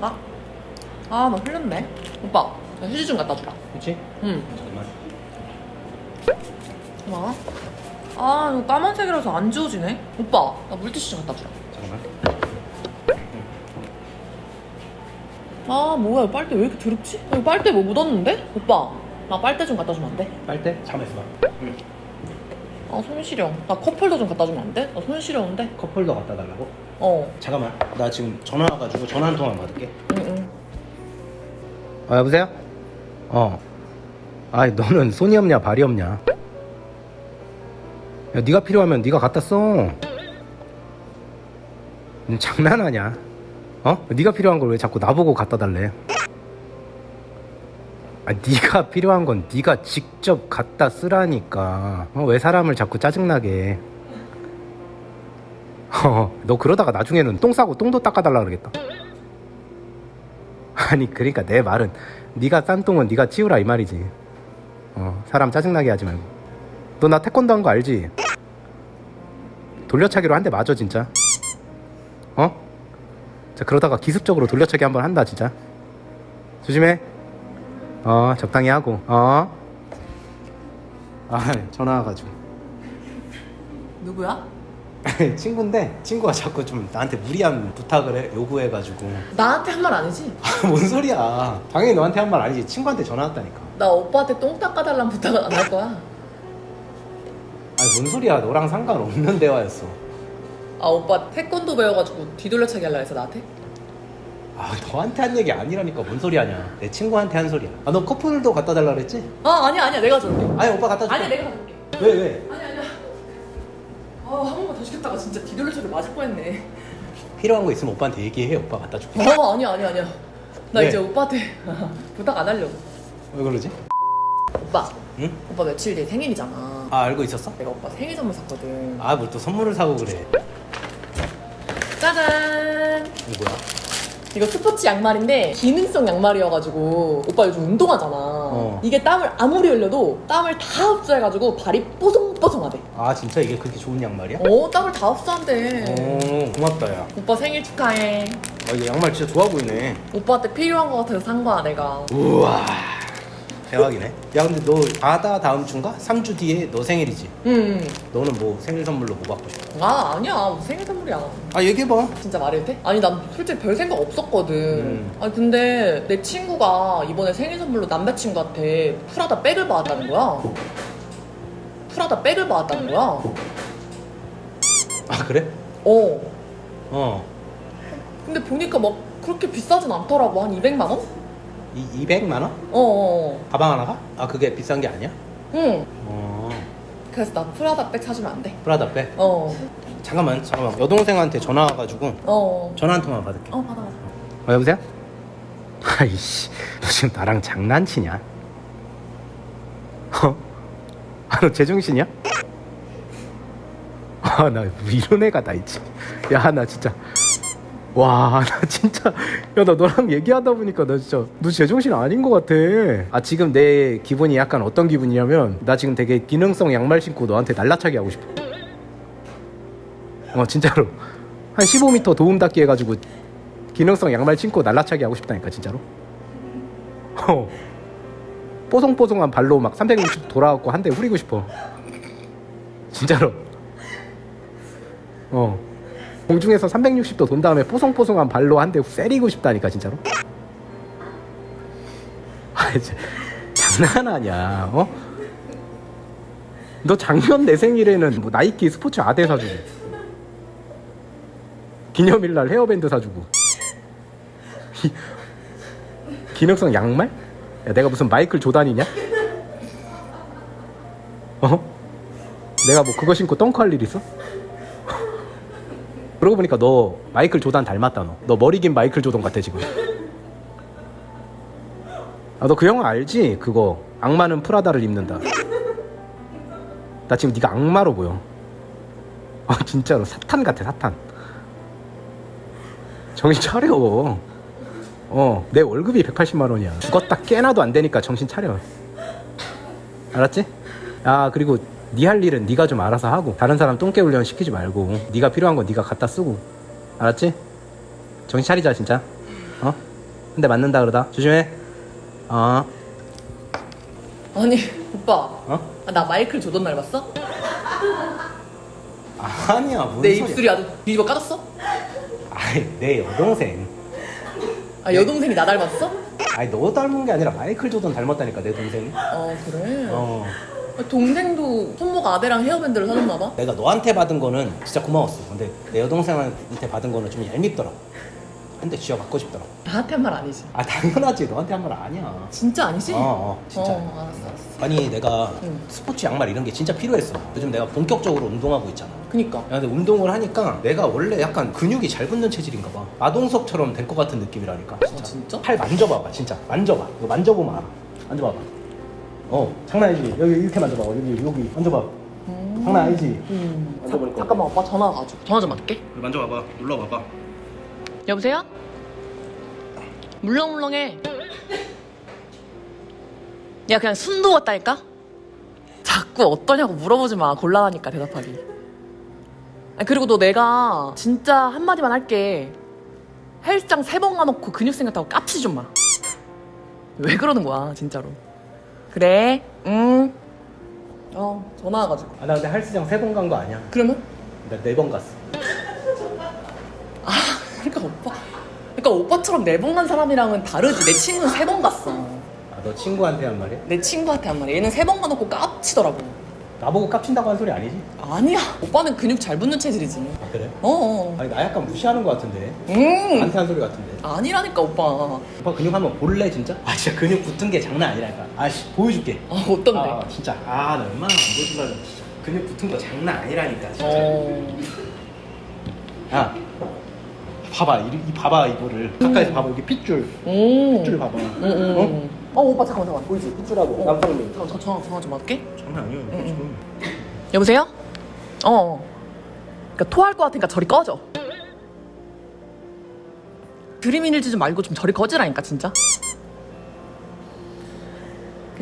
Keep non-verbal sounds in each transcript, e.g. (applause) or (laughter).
아? 아, 나 흘렸네. 오빠, 나 휴지 좀 갖다 주라. 그치? 응. 잠깐만 뭐? 아, 이거 까만색이라서 안 지워지네. 오빠, 나 물티슈 좀 갖다 주라. 잠깐만 아, 뭐야, 이 빨대 왜 이렇게 더럽지? 여기 빨대 뭐 묻었는데? 오빠, 나 빨대 좀 갖다 주면 안 돼? 빨대? 잠깐만 있어봐 응. 아, 손 시려. 나 컵홀더 좀 갖다 주면 안 돼? 나손 시려운데? 컵홀더 갖다 달라고? 어. 잠깐만 나 지금 전화 와가지고 전화 한 통만 받을게 응, 응. 어 여보세요? 어 아이 너는 손이 없냐 발이 없냐 야 네가 필요하면 네가 갖다 써 음, 장난하냐 어? 네가 필요한 걸 왜 자꾸 나보고 갖다 달래 아 네가 필요한 건 네가 직접 갖다 쓰라니까 어, 왜 사람을 자꾸 짜증나게 해? 어, 너 그러다가 나중에는 똥 싸고 똥도 닦아달라 그러겠다 아니 그러니까 내 말은 네가 싼 똥은 네가 치우라 이 말이지 어 사람 짜증나게 하지 말고 너 나 태권도 한 거 알지? 돌려차기로 한 대 맞아 진짜 어? 자 그러다가 기습적으로 돌려차기 한번 한다 진짜 조심해 어 적당히 하고 어? 아 전화 와가지고 누구야? (laughs) 친구인데 친구가 자꾸 좀 나한테 무리한 부탁을 해 요구해가지고 나한테 한 말 아니지? (laughs) 뭔 소리야 당연히 너한테 한 말 아니지 친구한테 전화 왔다니까 나 오빠한테 똥 닦아달라는 부탁은 안 할 거야. 아니 뭔 소리야 너랑 상관없는 대화였어 아, 오빠 태권도 배워가지고 뒤돌려차기 하려 해서 나한테? 아 너한테 한 얘기 아니라니까 뭔 소리 하냐 내 친구한테 한 소리야 아 너 커플도 갖다 달라 그랬지? 아, 아니야, 아니야. 내가 줄게. 아니 오빠 갖다 줄게 아니야, 내가 가줄게. 왜 왜? 아니 아니야. 아, 한 번만 더 시켰다가 진짜 뒤돌려차기 맞을 뻔했네. 필요한 거 있으면 오빠한테 얘기해 오빠 갖다 줄게 어, 아니야, 아니야, 아니야. 나 왜? 이제 오빠한테 (laughs) 부탁 안 하려고. 왜 그러지? 오빠, 응? 오빠 며칠 뒤에 생일이잖아. 아 알고 있었어? 내가 오빠 생일 선물 샀거든. 아 뭘 또 선물을 사고 그래 짜잔! 이거 뭐야? 이거 스포츠 양말인데 기능성 양말이어가지고 오빠 요즘 운동하잖아. 어. 이게 땀을 아무리 흘려도 땀을 다 흡수해가지고 발이 뽀송뽀송하대. 아 진짜 이게 그렇게 좋은 양말이야? 어, 땀을 다 흡수한대. 오 고맙다 야 오빠 생일 축하해. 아, 이 양말 진짜 좋아 보이네 오빠한테 필요한 거 같아서 산 거야, 내가. 우와 대박이네 야 근데 너 아다 다음 주인가? 3주 뒤에 너 생일이지 응. 너는 뭐 생일 선물로 뭐 받고 싶어? 아, 아니야. 무슨 생일 선물이야. 아 얘기해봐 진짜 말해도 돼? 아니, 난 솔직히 별 생각 없었거든. 음. 아니, 근데 내 친구가 이번에 생일 선물로 남자친구한테 프라다 백을 받았다는 거야. 프라다 백을 받았다는 거야. 아 그래? 어. 어 근데 보니까 막 그렇게 비싸진 않더라고. 한 200만 원? 이, 200만 원? 어, 어. 가방 하나가? 아 그게 비싼 게 아니야? 응. 어 그래서 나 프라다 백 사주면 안 돼? 프라다 빼 어. 잠깐만 잠깐만 여동생한테 전화 와가지고 어. 전화 한 통만 받을게 어, 받아, 받아. 어 여보세요? 아이씨 너 지금 나랑 장난치냐? 어? 아너 제정신이야? 아나 이런 애가 다 있지 야 나 진짜 와 (laughs) 나 진짜 야 나 너랑 얘기하다 보니까 나 진짜 너 제정신 아닌 것 같아. 아 지금 내 기분이 약간 어떤 기분이냐면 나 지금 되게 기능성 양말 신고 너한테 날라차기 하고 싶어. 어 진짜로. 한 15m 도움 닫기 해가지고 기능성 양말 신고 날라차기 하고 싶다니까 진짜로. 어. 뽀송뽀송한 발로 막 360도 돌아갖고 한 대 후리고 싶어. 진짜로. 어 공중에서 360도 돈 다음에 뽀송뽀송한 발로 한 대 세리고 싶다니까 진짜로 아 이제 장난하냐 어? 너 작년 내 생일에는 뭐 나이키 스포츠 아대 사주고 기념일날 헤어밴드 사주고 기- (laughs) 기능성 양말? 야, 내가 무슨 마이클 조단이냐? 어? 내가 뭐 그거 신고 덩크할 일 있어? 그러고 보니까 너 마이클 조단 닮았다 너. 너 머리 긴 마이클 조던 같아 지금. 아 너 그 영화 알지? 그거 악마는 프라다를 입는다. 나 지금 네가 악마로 보여. 아 진짜로 사탄 같아 사탄. 정신 차려. 어, 내 월급이 180만 원이야. 죽었다 깨나도 안 되니까 정신 차려. 알았지? 아, 그리고 네 할 일은 네가 좀 알아서 하고 다른 사람 똥개 훈련 시키지 말고 네가 필요한 건 네가 갖다 쓰고. 알았지? 정신 차리자 진짜. 어? 한대 맞는다 그러다 조심해 어 아니 오빠 어? 아, 나 마이클 조던 날 봤어? 아니야 뭔내 입술이 아주 뒤집어 까졌어? 아이 내 여동생 아 여동생이 나 닮았어? 아니 너 닮은 게 아니라 마이클 조던 닮았다니까 내 동생이 어 그래 어 아, 동생도 손목 아대랑 헤어밴드를 사줬나 봐? 내가 너한테 받은 거는 진짜 고마웠어. 근데 내 여동생한테 받은 거는 좀 얄밉더라고 한대 쥐어 맞고 싶더라고 나한테 한 말 아니지? 아 당연하지. 너한테 한 말 아니야. 진짜 아니지? 어, 어 진짜. 어 알았어 알았어. 아니 내가 응. 스포츠 양말 이런 게 진짜 필요했어. 요즘 내가 본격적으로 운동하고 있잖아. 그니까. 야, 근데 운동을 하니까 내가 원래 약간 근육이 잘 붙는 체질인가 봐. 마동석처럼 될 것 같은 느낌이라니까 아 진짜. 진짜? 팔 만져봐봐 진짜. 만져봐. 이거 만져보면 알아. 만져봐봐 어 장난 아니지. 여기 이렇게 만져봐. 여기 여기 만져봐. 음. 장난 아니지. 음. 자, 만져볼 거. 잠깐만 오빠 전화 와가지고. 전화 좀 받게. 만져봐봐. 눌러봐봐. 여보세요? 물렁물렁해. 야 그냥 순도 같다니까? 자꾸 어떠냐고 물어보지 마. 곤란하니까 대답하기. 아니, 그리고 너 내가 진짜 한마디만 할게. 헬스장 세 번 가놓고 근육 생겼다고 깝치지 좀 마. 왜 그러는 거야 진짜로 그래 응 어 전화 와가지고. 아 나 근데 헬스장 세 번 간 거 아니야? 그러면? 나 네 번 갔어. 아 그러니까 오빠 그러니까 오빠처럼 네 번 간 사람이랑은 다르지. 내 친구는 세 번 갔어. 아 너 친구한테 한 말이야? 내 친구한테 한 말이야. 얘는 세 번 가놓고 깝치더라고 나보고 깝친다고 한 소리 아니지? 아니야. 오빠는 근육 잘 붙는 체질이지. 아 그래? 어 어. 아니 나 약간 무시하는 거 같은데. 음. 나한테 한 소리 같은데. 아니라니까 오빠. 오빠 근육 한번 볼래 진짜? 아 진짜 근육 붙은 게 장난 아니라니까 아씨 보여줄게. 아 어떤데? 아 진짜. 아 나 얼마나 안 보여주려고 진짜. 근육 붙은 거 장난 아니라니까 진짜. 어. 야 봐봐. 이, 이 봐봐 이거를. 가까이서 봐봐. 여기 핏줄. 오. 핏줄 봐봐. 응응 어? 오빠 잠깐만 잠깐만 보이지 핏줄하고 어. 저, 저 전화, 전화 좀 할게 장난 응, 지금 여보세요? 어 그러니까 토할 것 같으니까 저리 꺼져 드림 일지 좀 말고 좀 저리 꺼지라니까 진짜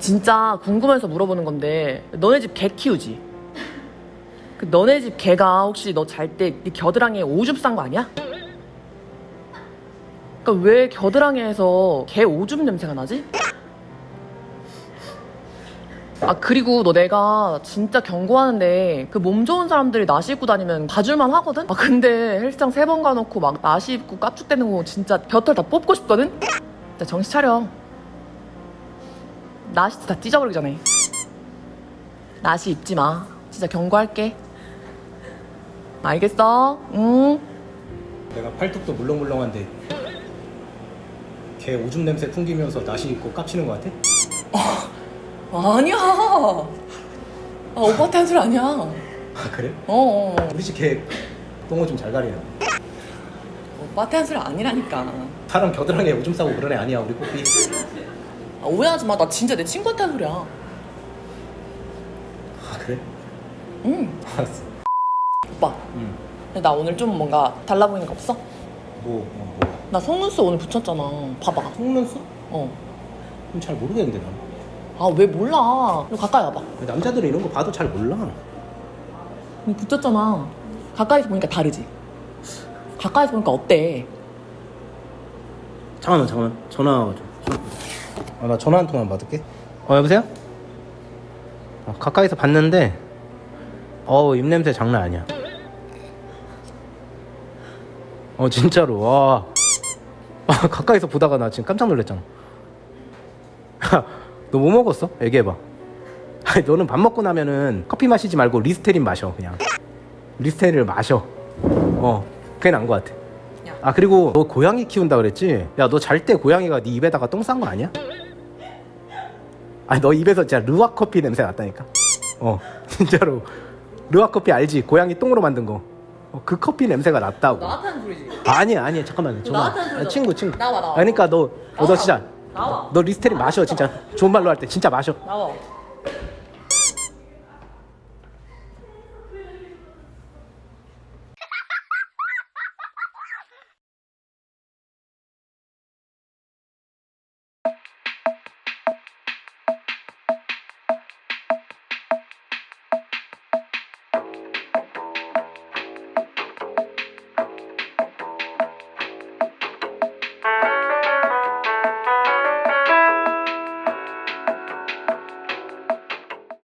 진짜 궁금해서 물어보는 건데 너네 집 개 키우지? 그 너네 집 개가 혹시 너 잘 때 네 겨드랑이에 오줌 싼 거 아니야? 그러니까 왜 겨드랑이에서 개 오줌 냄새가 나지? 아 그리고 너 내가 진짜 경고하는데 그 몸 좋은 사람들이 나시 입고 다니면 봐줄만 하거든? 아 근데 헬스장 세 번 가놓고 막 나시 입고 깝죽대는 거 진짜 곁털 다 뽑고 싶거든? 진짜 정신 차려 나시 다 찢어버리기 전에 나시 입지 마 진짜 경고할게 알겠어? 응 내가 팔뚝도 물렁물렁한데 걔 오줌 냄새 풍기면서 나시 입고 깝치는 거 같아? 아니야 아 오빠한테 한 소리 아니야 아 그래? 어, 어. 우리 집걔 똥오줌 잘 가리네 오빠한테 한 소리 아니라니까 사람 겨드랑이에 오줌 싸고 그러네 아니야 우리 뽀삐 아, 오해하지 마. 나 진짜 내 친구한테 한 소리야. 아 그래? 응. 알았어 오빠. 응. 근데 나 오늘 좀 뭔가 달라 보이는 거 없어? 뭐, 뭐, 뭐. 나 속눈썹 오늘 붙였잖아. 봐봐. 속눈썹? 어. 그럼 잘 모르겠는데 난 아, 왜 몰라. 가까이 와봐. 남자들은 이런 거 봐도 잘 몰라 이거 붙였잖아. 가까이서 보니까 다르지? 가까이서 보니까 어때? 잠깐만 잠깐만 전화 와가지고 아 나 전화 한 통만 받을게 어 여보세요? 어, 가까이서 봤는데 어우 입냄새 장난 아니야 어 진짜로 와 아, 가까이서 보다가 나 지금 깜짝 놀랐잖아 (laughs) 너 뭐 먹었어? 얘기해봐 아니 너는 밥 먹고 나면은 커피 마시지 말고 리스테린 마셔 그냥 리스테린을 마셔 어 그게 나은 것 같아 야. 아 그리고 너 고양이 키운다 그랬지? 야 너 잘 때 고양이가 네 입에다가 똥 싼 거 아니야? 아니 너 입에서 진짜 르와 커피 냄새 났다니까 어 (laughs) 진짜로 르와 커피 알지? 고양이 똥으로 만든 거. 어, 그 커피 냄새가 났다고. 하는 소리지. 아니야 아니야 잠깐만 전화. 나한테 하는 소리잖아. 친구 친구. 나와, 나와. 아니, 그러니까 너, 어, 너. 진짜 나와. 너 리스테린 마셔 진짜 좋은 말로 할 때 진짜 마셔. 나와.